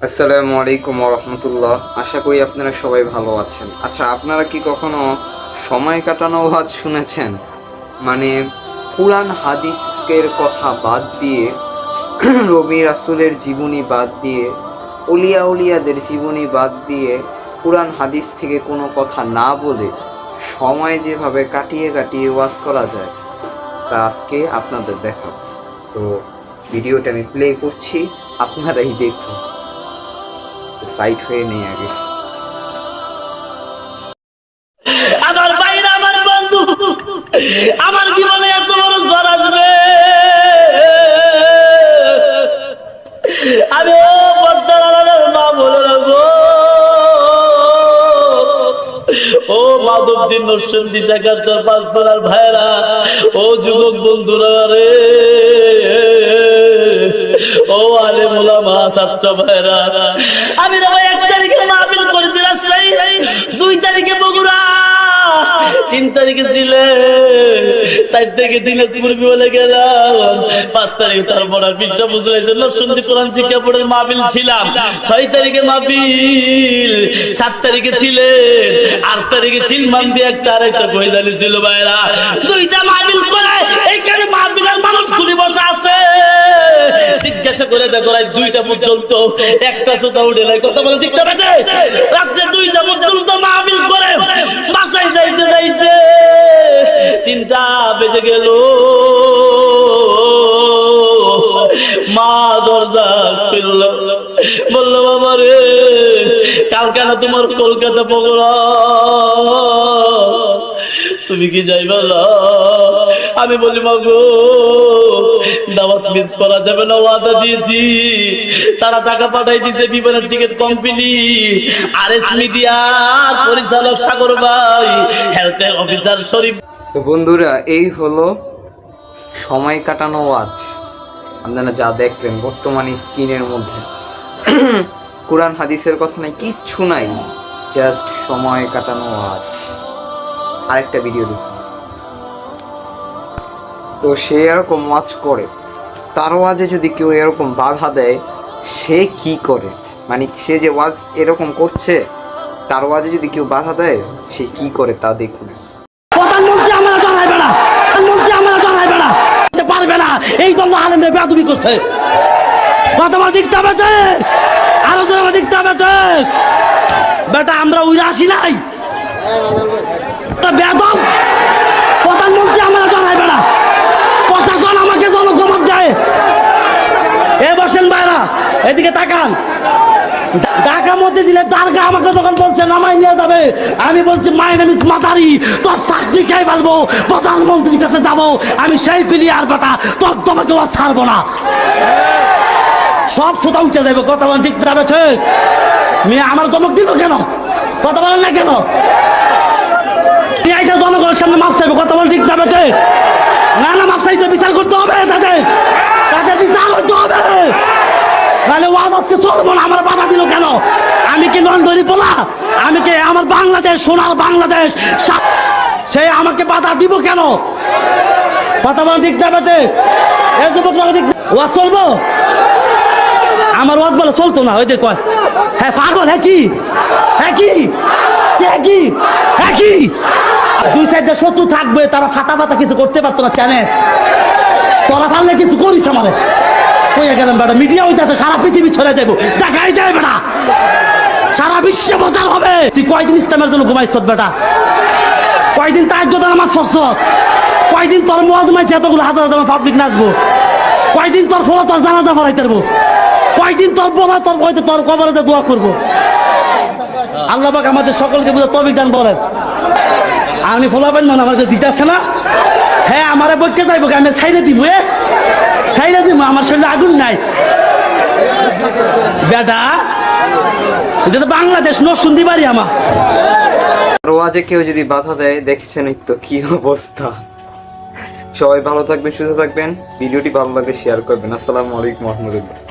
আসসালামু আলাইকুম রহমতুল্লাহ। আশা করি আপনারা সবাই ভালো আছেন। আচ্ছা আপনারা কি কখনো সময় কাটানো ওয়াজ শুনেছেন? মানে পুরাণ হাদিসের কথা বাদ দিয়ে রবি রাসুলের জীবনী বাদ দিয়ে, উলিয়া উলিয়াদের জীবনী বাদ দিয়ে পুরাণ হাদিস থেকে কোনো কথা না বলে সময় যেভাবে কাটিয়ে কাটিয়ে ওয়াজ করা যায়, তা আজকে আপনাদের দেখাবো। তো ভিডিওটা আমি প্লে করছি, আপনারাই দেখুন। সাইট হয়ে নেই আগে। আমার বাইরে আমার বন্ধু, আমার জীবনে এত বড় জ্বর আসবে। আমি ও আড়ালের মা বলে রাখব। ও মাধবদিন নরসেন দিশাকার চর পাঁচ তোলার ভাইরা, ও যুবক বন্ধুরা রে। ও আলে আমি এক তারিখে মাহফিল করেছি রাজশাহী। দুই তারিখে বগুড়া। তিন তারিখে চার তারিখে দিনাজপুর গেলাম। পাঁচ তারিখে চার পড়ার পৃষ্ঠা বুঝলাইছে নরসন্দী কোরআন শিক্ষা বোর্ডের মাহফিল ছিলাম। ছয় তারিখে মাহফিল, সাত তারিখে ছিলে আট তারিখে সিলমান দিয়ে একটা আরেকটা কইজালি ছিল ভাইরা। দুইটা মাহফিল করে করে দেখো, রাত দুইটা একটা সুতা উঠে নাই। কথা বলে ঠিক না রাত্রে দুইটা পর্যন্ত মাহফিল করে, বাসায় যাইতে যাইতে তিনটা বেজে গেল। মা দরজা খুলল। বলল, বাবা রে কাল কেন তোমার কলকাতা পকড়া তুমি কি যাইবা না? আমি বলি, মাগো, দাওয়াত মিস করা যাবে না, ওয়াদা দিয়েছি। তারা টাকা পাঠাই দিয়েছে, বিমানের ticket company R S media পরিচালক সাগর ভাই হেলথ অফিসার শরীফ। তো বন্ধুরা, এই হলো সময় কাটানো ওয়াজ। আপনারা যা দেখলেন বর্তমানে স্ক্রিনের মধ্যে। কোরআন, হাদিসের কথা নাই, কিচ্ছু নাই জাস্ট সময় কাটানো ওয়াজ। আরেকটা ভিডিও দেখুন তো সে এরকম ওয়াজ করে। তার ওয়াজে যদি কেউ এরকম বাধা দেয়, সে কি করে? মানে সে যে ওয়াজ এরকম করছে, তার ওয়াজে যদি কেউ বাধা দেয়, সে কি করে তা দেখুন। আমার আমার পারবে না। এই জন্য আলেমরে বেয়াদবি করছে। কথা বল ঠিক তবে আলোচনা বল ঠিক তবে বেটা, আমরা উইরা আসি নাই। বেদব প্রধানমন্ত্রী আমার ডরাইবে না প্রশাসন আমাকে জনগমত দেয় এ বসেন বাইরা এদিকে তাকান। ঢাকা মধ্যে দিলে দারগা আমাকে যখন বলছে নামাই নিয়ে যাবে। আমি বলছি মাই নেম ইজ মাতারি তোর চাকরি খাই পারব প্রধানমন্ত্রীর কাছে যাব। আমি সেই প্লেয়ার বেটা, তোর তোমাকে ছাড়বো না। সব সোতা উঠে যাবে কথা বলেন ঠিক যাবে ঠিক মেয়ে আমার দমক দিল কেন? কথা বলেন না কেন? জনগণের সামনে মাপ চাইবে, কথা বলেন ঠিক যাবে ঠিক না না, মাপ চাইতে বিচার করতে হবে তাদের তাদের বিচার করতে হবে তাহলে ওয়াজ আজকে চলবো না, আমার বাধা দিল কেন? আমি কি লন্ডনি বলা আমি কি আমার বাংলাদেশ, সোনার বাংলাদেশ? সে আমাকে বাধা দিব কেন? কথা বলা এ যুবক ওয়াজ চলবো? আমার ওয়াজ বলে চলতো না, ওই কয়। হ্যাঁ পাগল হ্যাঁ কি? হ্যাঁ কি? হ্যাঁ কি? হ্যাঁ কি? দুই সাইডে শত্রু থাকবে, তারা ফাটা ফাটা কিছু করতে পারতো না চ্যালেঞ্জ তোরা পারলে কিছু করিস আমারে। কইয়া গেলাম বেটা। মিডিয়া হইতাছে, সারা পৃথিবী ছড়ে দেবো। দেখাই দেয় বেটা। সারা বিশ্বে প্রচার হবে। তুই কয়দিন ইসলামের জন্য ঘুমাইছ বেটা? কয়দিন তার জন্য আমার শস্য কয়দিন তোর মজ মাইছে এতগুলো হাজার হাজার পাবলিক নাচবো? কয়দিন তোর ফলা তোর জানাজা ভরাইতে পারব কয়দিন তোর বলা তোর বইতে তোর কবরে দোয়া করব? আল্লাহ পাক আমাদের সকলকে বুঝে তবিক দান বলেন আপনি ফলাবেন না আমাকে জিতাচ্ছে না। হ্যাঁ আমার বইকে যাইব আমি সাইডে দিব সাইডে দিব আমার শরীরে আগুন নাই? বেটা, এটা তো বাংলাদেশ শুনতে পারি আমার। আর ওয়াজে কেউ যদি বাধা দেয়, দেখছেন তো কি অবস্থা। সবাই ভালো থাকবেন, সুস্থ থাকবেন। ভিডিওটি ভালো লাগলে শেয়ার করবেন। আসসালামু আলাইকুম রহমতুল্লাহ।